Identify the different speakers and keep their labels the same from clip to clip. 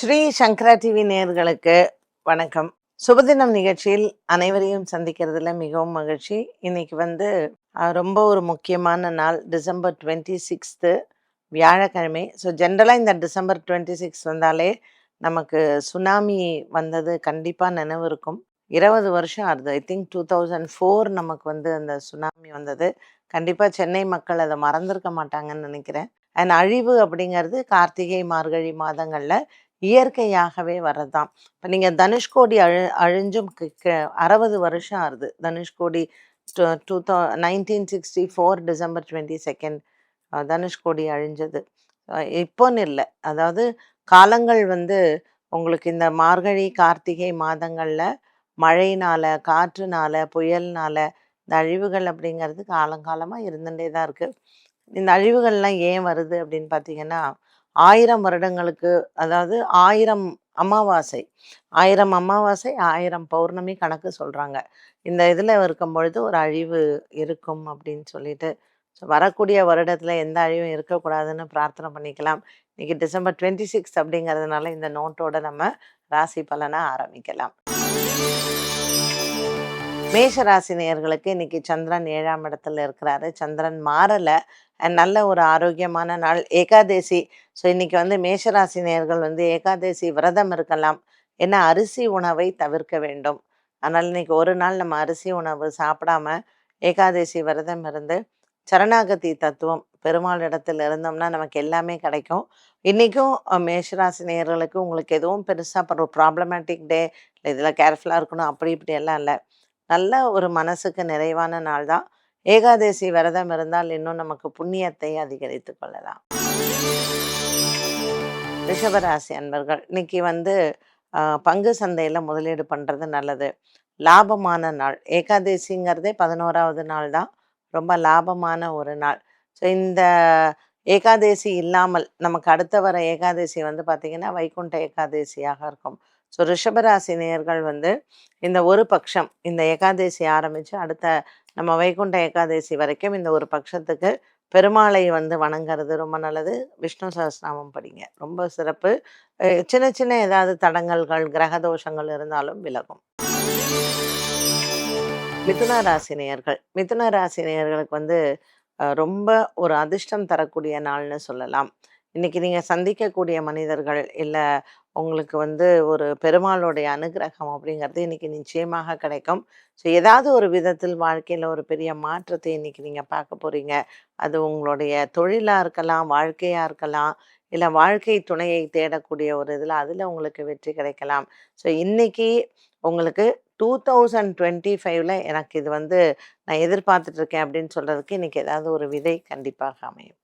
Speaker 1: ஸ்ரீ சங்கரா TV நேயர்களுக்கு வணக்கம். சுபதினம் நிகழ்ச்சியில் அனைவரையும் சந்திக்கிறதுல மிகவும் மகிழ்ச்சி. இன்னைக்கு வந்து ரொம்ப ஒரு முக்கியமான நாள். டிசம்பர் டுவெண்ட்டி சிக்ஸ்த்து வியாழக்கிழமை. ஸோ ஜென்ரலாக இந்த டிசம்பர் டுவெண்ட்டி சிக்ஸ் வந்தாலே நமக்கு சுனாமி வந்தது கண்டிப்பாக நினைவு இருக்கும். இருபது வருஷம் ஆகுது. I think two thousand four நமக்கு வந்து அந்த சுனாமி வந்தது. கண்டிப்பாக சென்னை மக்கள் அதை மறந்திருக்க மாட்டாங்கன்னு நினைக்கிறேன். அண்ட் அழிவு அப்படிங்கிறது கார்த்திகை மார்கழி மாதங்களில் இயற்கையாகவே வர்றதுதான். இப்போ நீங்கள் தனுஷ்கோடி அழி அழிஞ்சும் கி- அறுபது வருஷம் ஆகுது. Dhanushkodi two thou nineteen sixty four December twenty second Dhanushkodi அழிஞ்சது. இப்போன்னு இல்லை. அதாவது காலங்கள் வந்து உங்களுக்கு இந்த மார்கழி கார்த்திகை மாதங்களில் மழையினால காற்றுனால புயல்னால இந்த அழிவுகள் அப்படிங்கிறது காலங்காலமாக இருந்துகிட்டே தான் இருக்குது இந்த அழிவுகள்லாம் ஏன் வருது அப்படின்னு பார்த்தீங்கன்னா ஆயிரம் வருடங்களுக்கு அதாவது ஆயிரம் அமாவாசை ஆயிரம் அமாவாசை ஆயிரம் பௌர்ணமி கணக்கு சொல்கிறாங்க இந்த இதில் இருக்கும் பொழுது ஒரு அழிவு இருக்கும் அப்படின்னு சொல்லிட்டு ஸோ வரக்கூடிய வருடத்தில் எந்த அழிவும் இருக்கக்கூடாதுன்னு பிரார்த்தனை பண்ணிக்கலாம். இன்னைக்கு டிசம்பர் டுவெண்ட்டி சிக்ஸ் அப்படிங்கிறதுனால இந்த நோட்டோட நம்ம ராசி பலனை ஆரம்பிக்கலாம். மேஷராசினியர்களுக்கு இன்னைக்கு சந்திரன் ஏழாம் இடத்துல இருக்கிறாரு. சந்திரன் மாறலை. நல்ல ஒரு ஆரோக்கியமான நாள். ஏகாதேசி. ஸோ இன்னைக்கு வந்து மேஷராசினியர்கள் வந்து ஏகாதேசி விரதம் இருக்கலாம். ஏன்னா அரிசி உணவை தவிர்க்க வேண்டும். அதனால் இன்னைக்கு ஒரு நாள் நம்ம அரிசி உணவு சாப்பிடாம ஏகாதேசி விரதம் இருந்து சரணாகதி தத்துவம் பெருமாள் இடத்துல இருந்தோம்னா நமக்கு எல்லாமே கிடைக்கும். இன்றைக்கும் மேஷராசி நேர்களுக்கு உங்களுக்கு எதுவும் பெருசாக ஒரு ப்ராப்ளமேட்டிக் டே இல்லை இதில் கேர்ஃபுல்லாக இருக்கணும் அப்படி இப்படி எல்லாம் இல்லை. நல்ல ஒரு மனசுக்கு நிறைவான நாள் தான். ஏகாதசி விரதம் இருந்தால் இன்னும் நமக்கு புண்ணியத்தை அதிகரித்து கொள்ளலாம். ரிஷபராசி அன்பர்கள் இன்னைக்கு வந்து பங்கு சந்தையில் முதலீடு பண்ணுறது நல்லது. லாபமான நாள். ஏகாதசிங்கிறதே பதினோராவது நாள் தான். ரொம்ப லாபமான ஒரு நாள். ஸோ இந்த ஏகாதசி இல்லாமல் நமக்கு அடுத்த வர ஏகாதசி வந்து பார்த்திங்கன்னா வைகுண்ட ஏகாதசியாக இருக்கும். ஸோ ரிஷபராசி நேயர்கள் வந்து இந்த ஒரு பட்சம் இந்த ஏகாதசி ஆரம்பித்து அடுத்த நம்ம வைகுண்ட ஏகாதசி வரைக்கும் இந்த ஒரு பட்சத்துக்கு பெருமாளை வந்து வணங்குறது ரொம்ப நல்லது. விஷ்ணு சஹஸ்ரநாமம் படிங்க. ரொம்ப சிறப்பு. சின்ன சின்ன ஏதாவது தடங்கல்கள் கிரக தோஷங்கள் இருந்தாலும் விலகும். மிதுன ராசி நேயர்கள். மிதுன ராசி நேயர்களுக்கு வந்து ரொம்ப ஒரு அதிர்ஷ்டம் தரக்கூடிய நாள்னு சொல்லலாம். இன்னைக்கு நீங்கள் சந்திக்கக்கூடிய மனிதர்கள் இல்லை உங்களுக்கு வந்து ஒரு பெருமாளுடைய அனுகிரகம் அப்படிங்கிறது இன்னைக்கு நிச்சயமாக கிடைக்கும். ஸோ ஏதாவது ஒரு விதத்தில் வாழ்க்கையில் ஒரு பெரிய மாற்றத்தை இன்னைக்கு நீங்கள் பார்க்க போகிறீங்க அது உங்களுடைய தொழிலாக இருக்கலாம் வாழ்க்கையாக இருக்கலாம் இல்லை வாழ்க்கை துணையை தேடக்கூடிய ஒரு இதில் அதில் உங்களுக்கு வெற்றி கிடைக்கலாம். ஸோ இன்றைக்கி உங்களுக்கு டூ தௌசண்ட் டுவெண்ட்டி ஃபைவ்ல எனக்கு இது வந்து நான் எதிர்பார்த்துட்ருக்கேன் அப்படின்னு சொல்கிறதுக்கு இன்றைக்கி ஏதாவது ஒரு விதை கண்டிப்பாக அமையும்.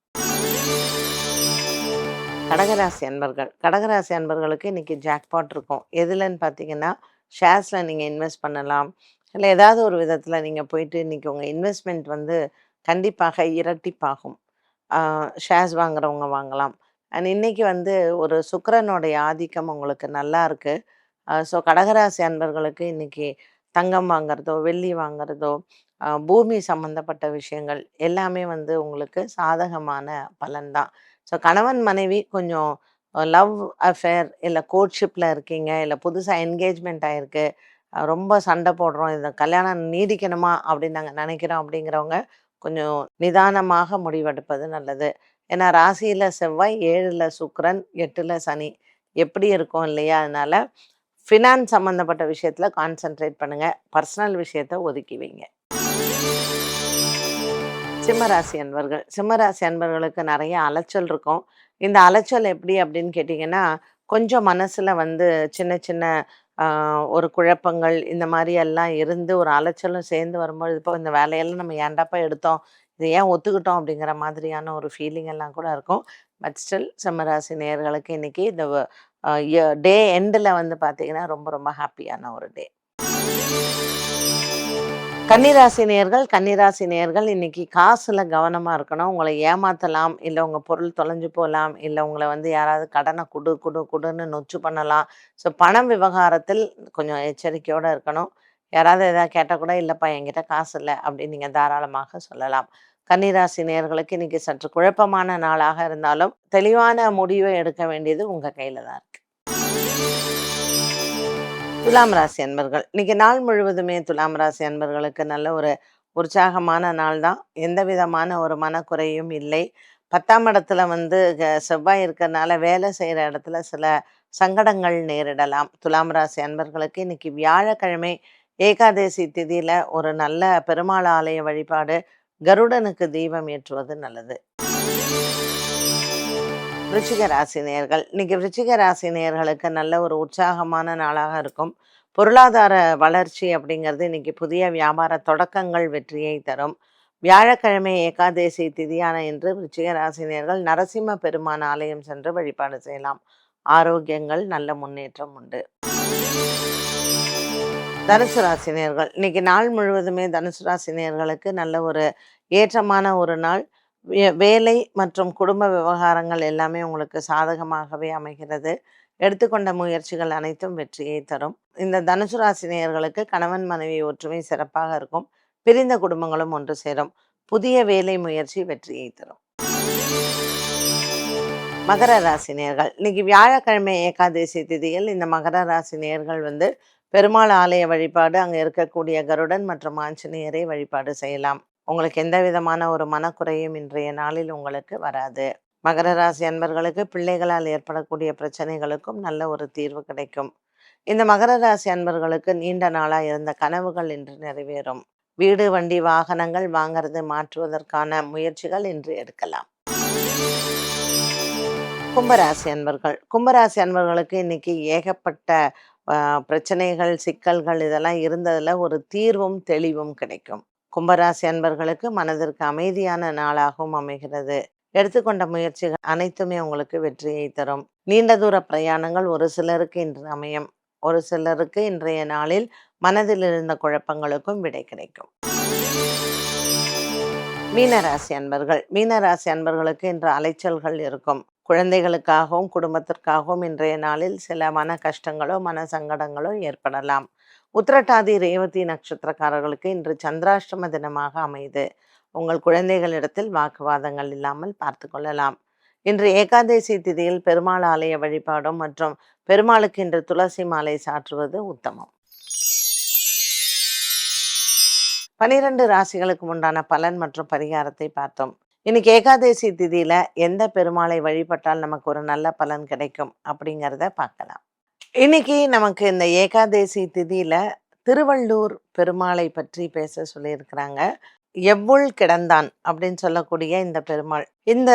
Speaker 1: கடகராசி அன்பர்கள். கடகராசி அன்பர்களுக்கு இன்னைக்கு ஜாக்பாட் இருக்கும். எதுலன்னு பார்த்தீங்கன்னா ஷேர்ஸில் நீங்கள் இன்வெஸ்ட் பண்ணலாம். இல்லை ஏதாவது ஒரு விதத்தில் நீங்கள் போயிட்டு இன்றைக்கி உங்கள் இன்வெஸ்ட்மெண்ட் வந்து கண்டிப்பாக இரட்டிப்பாகும். ஷேர்ஸ் வாங்குறவங்க வாங்கலாம். அண்ட் இன்னைக்கு வந்து ஒரு சுக்கரனுடைய ஆதிக்கம் உங்களுக்கு நல்லா இருக்குது ஸோ கடகராசி அன்பர்களுக்கு இன்றைக்கி தங்கம் வாங்குறதோ வெள்ளி வாங்குறதோ பூமி சம்மந்தப்பட்ட விஷயங்கள் எல்லாமே வந்து உங்களுக்கு சாதகமான பலன்தான் ஸோ கணவன் மனைவி கொஞ்சம் லவ் அஃபேர் இல்லை கோர்ட்ஷிப்பில் இருக்கீங்க இல்லை புதுசாக என்கேஜ்மெண்ட் ஆகிருக்கு ரொம்ப சண்டை போடுறோம் இந்த கல்யாணம் நீடிக்கணுமா அப்படின்னு நாங்கள் நினைக்கிறோம் அப்படிங்கிறவங்க கொஞ்சம் நிதானமாக முடிவெடுப்பது நல்லது. ஏன்னா ராசியில் செவ்வாய் ஏழில் சுக்கரன் எட்டில் சனி. எப்படி இருக்கும் இல்லையா? அதனால் ஃபினான்ஸ் சம்மந்தப்பட்ட விஷயத்தில் கான்சென்ட்ரேட் பண்ணுங்கள் பர்சனல் விஷயத்தை ஒதுக்கி வைங்க. சிம்மராசி அன்பர்கள் சிம்மராசி அன்பர்களுக்கு நிறைய அலைச்சல் இருக்கும். இந்த அலைச்சல் எப்படி அப்படின்னு கேட்டிங்கன்னா கொஞ்சம் மனசில் வந்து சின்ன சின்ன ஒரு குழப்பங்கள் இந்த மாதிரி எல்லாம் இருந்து ஒரு அலைச்சலும் சேர்ந்து வரும்போது இப்போ இந்த வேலையெல்லாம் நம்ம ஏன்டாப்பா எடுத்தோம்? இதை ஏன் ஒத்துக்கிட்டோம்? அப்படிங்கிற மாதிரியான ஒரு ஃபீலிங் எல்லாம் கூட இருக்கும். பட் ஸ்டில் சிம்மராசி நேயர்களுக்கு இன்றைக்கி இந்த டே எண்டில் வந்து பார்த்திங்கன்னா ரொம்ப ரொம்ப ஹாப்பியான ஒரு டே. கன்னிராசி நேயர்கள் கன்னிராசி நேர்கள் இன்னைக்கு காசுல கவனமா இருக்கணும். உங்களை ஏமாத்தலாம் இல்லை உங்க பொருள் தொலைஞ்சு போகலாம் இல்லை உங்களை வந்து யாராவது கடனை குடு குடு குடுன்னு நொச்சு பண்ணலாம். ஸோ பணம் விவகாரத்தில் கொஞ்சம் எச்சரிக்கையோட இருக்கணும். யாராவது எதாவது கேட்டால் கூட இல்லைப்பா என்கிட்ட காசு இல்லை அப்படின்னு நீங்கள் தாராளமாக சொல்லலாம். கன்னிராசி நேர்களுக்கு இன்னைக்கு சற்று குழப்பமான நாளாக இருந்தாலும் தெளிவான முடிவை எடுக்க வேண்டியது உங்கள் கையில் தான் இருக்குது துலாம் ராசி அன்பர்கள். இன்னைக்கு நாள் முழுவதுமே துலாம் ராசி அன்பர்களுக்கு நல்ல ஒரு உற்சாகமான நாள் தான். எந்த விதமான ஒரு மனக்குறையும் இல்லை. பத்தாம் இடத்துல வந்து செவ்வாய் இருக்கிறதுனால வேலை செய்கிற இடத்துல சில சங்கடங்கள் நேரிடலாம். துலாம் ராசி அன்பர்களுக்கு இன்னைக்கு வியாழக்கிழமை ஏகாதசி திதியில் ஒரு நல்ல பெருமாள் ஆலய வழிபாடு கருடனுக்கு தீபம் ஏற்றுவது நல்லது. விருச்சிக ராசி நேர்கள் இன்னைக்கு விருச்சிக ராசி நேர்களுக்கு நல்ல ஒரு உற்சாகமான நாளாக இருக்கும். பொருளாதார வளர்ச்சி அப்படிங்கிறது இன்னைக்கு புதிய வியாபார தொடக்கங்கள் வெற்றியை தரும். வியாழக்கிழமை ஏகாதசி திதியான இன்று விருச்சிக ராசினியர்கள் நரசிம்ம பெருமான் ஆலயம் சென்று வழிபாடு செய்யலாம். ஆரோக்கியங்கள் நல்ல முன்னேற்றம் உண்டு. தனுசு ராசினியர்கள் இன்னைக்கு நாள் முழுவதுமே தனுசு ராசினியர்களுக்கு நல்ல ஒரு ஏற்றமான ஒரு நாள். வேலை மற்றும் குடும்ப விவகாரங்கள் எல்லாமே உங்களுக்கு சாதகமாகவே அமைகிறது. எடுத்துக்கொண்ட முயற்சிகள் அனைத்தும் வெற்றியை தரும். இந்த தனுசு ராசினியர்களுக்கு கணவன் மனைவி ஒற்றுமை சிறப்பாக இருக்கும். பிரிந்த குடும்பங்களும் ஒன்று சேரும். புதிய வேலை முயற்சி வெற்றியை தரும். மகர ராசினியர்கள் இன்னைக்கு வியாழக்கிழமை ஏகாதசி திதியில் இந்த மகர ராசினியர்கள் வந்து பெருமாள் ஆலய வழிபாடு அங்கே இருக்கக்கூடிய கருடன் மற்றும் ஆஞ்சநேயரை வழிபாடு செய்யலாம். உங்களுக்கு எந்த விதமான ஒரு மனக்குறையும் இன்றைய நாளில் உங்களுக்கு வராது. மகர ராசி அன்பர்களுக்கு பிள்ளைகளால் ஏற்படக்கூடிய பிரச்சனைகளுக்கும் நல்ல ஒரு தீர்வு கிடைக்கும். இந்த மகர ராசி அன்பர்களுக்கு நீண்ட நாளாக இருந்த கனவுகள் இன்று நிறைவேறும். வீடு வண்டி வாகனங்கள் வாங்கிறது மாற்றுவதற்கான முயற்சிகள் இன்று எடுக்கலாம். கும்பராசி அன்பர்கள். கும்பராசி அன்பர்களுக்கு இன்னைக்கு ஏகப்பட்ட பிரச்சனைகள் சிக்கல்கள் இதெல்லாம் இருந்ததில் ஒரு தீர்வும் தெளிவும் கிடைக்கும். கும்பராசி அன்பர்களுக்கு மனதிற்கு அமைதியான நாளாகவும் அமைகிறது. எடுத்துக்கொண்ட முயற்சிகள் அனைத்துமே உங்களுக்கு வெற்றியை தரும். நீண்ட தூர பிரயாணங்கள் ஒரு சிலருக்கு இன்று அமையும். ஒரு சிலருக்கு இன்றைய நாளில் மனதில் இருந்த குழப்பங்களுக்கும் விடை கிடைக்கும். மீனராசி அன்பர்கள். மீனராசி அன்பர்களுக்கு இன்று அலைச்சல்கள் இருக்கும். குழந்தைகளுக்காகவும் குடும்பத்திற்காகவும் இன்றைய நாளில் சில மன கஷ்டங்களோ மன சங்கடங்களோ ஏற்படலாம். உத்திரட்டாதி ரேவதி நட்சத்திரக்காரர்களுக்கு இன்று சந்திராஷ்டம தினமாக அமையுது உங்கள் குழந்தைகளிடத்தில் வாக்குவாதங்கள் இல்லாமல் பார்த்து கொள்ளலாம். இன்று ஏகாதசி திதியில் பெருமாள் ஆலய வழிபாடும் மற்றும் பெருமாளுக்கு இன்று துளசி மாலை சாற்றுவது உத்தமம். பனிரெண்டு ராசிகளுக்கு உண்டான பலன் மற்றும் பரிகாரத்தை பார்த்தோம். இன்னைக்கு ஏகாதசி திதியில எந்த பெருமாளை வழிபட்டால் நமக்கு ஒரு நல்ல பலன் கிடைக்கும் அப்படிங்கிறத பார்க்கலாம். இன்னைக்கு நமக்கு இந்த ஏகாதேசி திதியில திருவள்ளூர் பெருமாளை பற்றி பேச சொல்லியிருக்கிறாங்க. எவ்வுள் கிடந்தான் அப்படின்னு சொல்லக்கூடிய இந்த பெருமாள். இந்த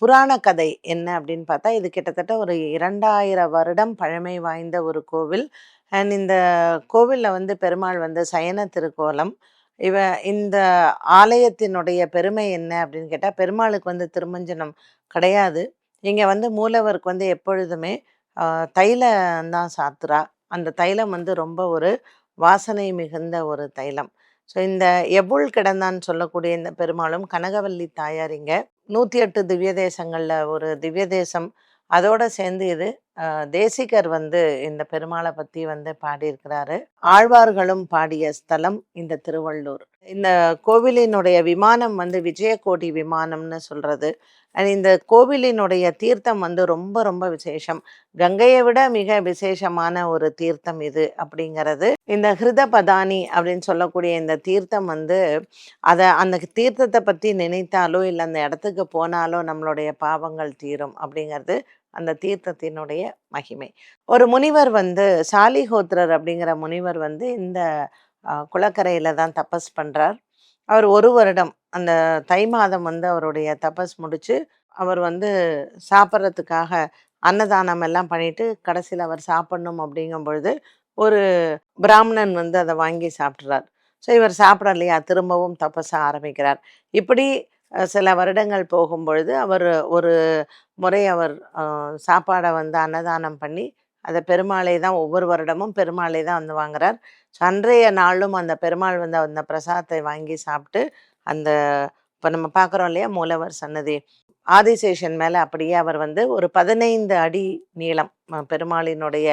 Speaker 1: புராண கதை என்ன அப்படின்னு பார்த்தா இது கிட்டத்தட்ட ஒரு இரண்டாயிரம் வருடம் பழமை வாய்ந்த ஒரு கோவில். அண்ட் இந்த கோவிலில் வந்து பெருமாள் வந்து சயன திருக்கோலம். இவ இந்த ஆலயத்தினுடைய பெருமை என்ன அப்படின்னு கேட்டால் பெருமாளுக்கு வந்து திருமஞ்சனம் கிடையாது. இங்கே வந்து மூலவருக்கு வந்து எப்பொழுதுமே தைலம் தான் சாத்துறா. அந்த தைலம் வந்து ரொம்ப ஒரு வாசனை மிகுந்த ஒரு தைலம். ஸோ இந்த எபுள் கிடந்தான்னு சொல்லக்கூடிய இந்த பெருமாளும் கனகவல்லி தாயார் இங்கே நூற்றி எட்டு திவ்ய தேசங்களில் ஒரு திவ்ய தேசம் அதோட சேர்ந்து இது தேசிகர் வந்து இந்த பெருமாளை பற்றி வந்து பாடியிருக்கிறாரு. ஆழ்வார்களும் பாடிய ஸ்தலம் இந்த திருவள்ளூர். இந்த கோவிலினுடைய விமானம் வந்து விஜயகோடி விமானம்னு சொல்றது. இந்த கோவிலினுடைய தீர்த்தம் வந்து ரொம்ப ரொம்ப விசேஷம். கங்கையை விட மிக விசேஷமான ஒரு தீர்த்தம் இது அப்படிங்கிறது. இந்த ஹிருத பதானி அப்படின்னு சொல்லக்கூடிய இந்த தீர்த்தம் வந்து அதை அந்த தீர்த்தத்தை பற்றி நினைத்தாலோ இல்லை அந்த இடத்துக்கு போனாலோ நம்மளுடைய பாவங்கள் தீரும் அப்படிங்கிறது அந்த தீர்த்தத்தினுடைய மகிமை. ஒரு முனிவர் வந்து சாலிஹோத்ரர் அப்படிங்கிற முனிவர் வந்து இந்த குளக்கரையில் தான் தபஸ் பண்ணுறார் அவர் ஒரு வருடம் அந்த தை மாதம் வந்து அவருடைய தபஸ் முடித்து அவர் வந்து சாப்பிட்றதுக்காக அன்னதானம் எல்லாம் பண்ணிட்டு கடைசியில் அவர் சாப்பிடணும் அப்படிங்கும் பொழுது ஒரு பிராமணன் வந்து அதை வாங்கி சாப்பிட்றார். ஸோ இவர் சாப்பிடலையா? திரும்பவும் தபஸ ஆரம்பிக்கிறார். இப்படி சில வருடங்கள் போகும் பொழுது அவர் ஒரு முறை அவர் சாப்பாடை வந்து அன்னதானம் பண்ணி அதை பெருமாளை தான் ஒவ்வொரு வருடமும் பெருமாளை தான் வந்து வாங்குறார். அன்றைய நாளும் அந்த பெருமாள் வந்து அந்த பிரசாதத்தை வாங்கி சாப்பிட்டு அந்த இப்போ நம்ம பார்க்குறோம் இல்லையா மூலவர் சன்னதி. ஆதிசேஷன் மேலே அப்படியே அவர் வந்து ஒரு பதினைந்து அடி நீளம் பெருமாளினுடைய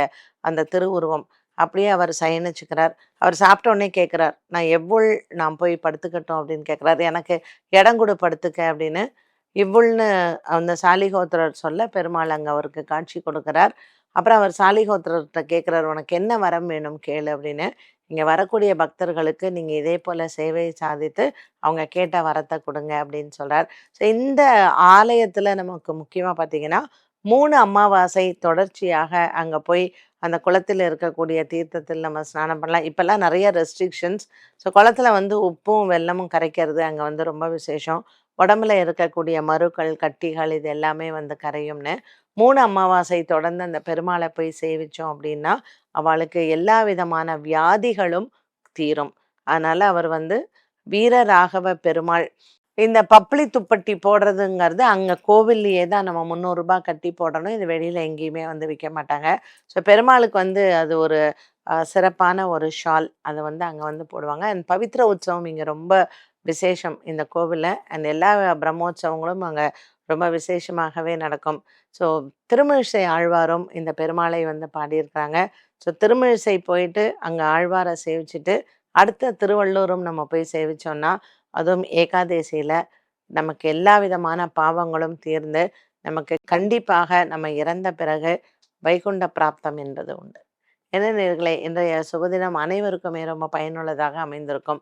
Speaker 1: அந்த திருவுருவம். அப்படியே அவர் சயனிச்சுக்கிறார். அவர் சாப்பிட்ட உடனே கேட்குறார் நான் எவ்வள் நான் போய் படுத்துக்கட்டும் அப்படின்னு கேட்குறாரு. எனக்கு இடம் கொடு படுத்துக்க அப்படின்னு இவ்வுள்னு அந்த சாலிகோத்திரர் சொல்ல பெருமாள் அங்கே அவருக்கு காட்சி கொடுக்குறார். அப்புறம் அவர் சாலிஹோத்திரர்கிட்ட கேட்குறாரு உனக்கு என்ன வரம் வேணும் கேளு அப்படின்னு. இங்கே வரக்கூடிய பக்தர்களுக்கு நீங்கள் இதே போல் சேவை சாதித்து அவங்க கேட்ட வரத்தை கொடுங்க அப்படின்னு சொல்கிறார் ஸோ இந்த ஆலயத்தில் நமக்கு முக்கியமாக பார்த்தீங்கன்னா மூணு அமாவாசை தொடர்ச்சியாக அங்கே போய் அந்த குளத்தில் இருக்கக்கூடிய தீர்த்தத்தில் நம்ம ஸ்நானம் பண்ணலாம். இப்போல்லாம் நிறைய ரெஸ்ட்ரிக்ஷன்ஸ் ஸோ குளத்துல வந்து உப்பும் வெல்லமும் கரைக்கிறது அங்கே வந்து ரொம்ப விசேஷம். உடம்புல இருக்கக்கூடிய மருக்கள் கட்டிகள் இது எல்லாமே வந்து கரையும்னு மூணு அமாவாசை தொடர்ந்து அந்த பெருமாளை போய் சேவிச்சோம் அப்படின்னா அவளுக்கு எல்லா விதமான வியாதிகளும் தீரும். அதனால அவர் வந்து வீரராகவ பெருமாள். இந்த பப்ளி துப்பட்டி போடுறதுங்கிறது அங்கே கோவில்லையே தான் நம்ம முந்நூறுரூபா கட்டி போடணும். இது வெளியில் எங்கேயுமே வந்து விற்க மாட்டாங்க. ஸோ பெருமாளுக்கு வந்து அது ஒரு சிறப்பான ஒரு ஷால். அதை வந்து அங்கே வந்து போடுவாங்க. அண்ட் பவித்ர உற்சவம் இங்கே ரொம்ப விசேஷம் இந்த கோவிலில். அண்ட் எல்லா பிரம்மோற்சவங்களும் அங்கே ரொம்ப விசேஷமாகவே நடக்கும். ஸோ திருமிழிசை ஆழ்வாரும் இந்த பெருமாளை வந்து பாடியிருக்கிறாங்க. ஸோ திருமிழிசை போயிட்டு அங்கே ஆழ்வாரை சேவிச்சுட்டு அடுத்த திருவள்ளூரும் நம்ம போய் சேவிச்சோம்னா அதுவும் ஏகாதேசியில் நமக்கு எல்லா விதமான பாவங்களும் தீர்ந்து நமக்கு கண்டிப்பாக நம்ம இறந்த பிறகு வைகுண்ட பிராப்தம் என்பது உண்டு. என்ன நேர்களை இன்றைய சுகதினம் அனைவருக்குமே ரொம்ப பயனுள்ளதாக அமைந்திருக்கும்.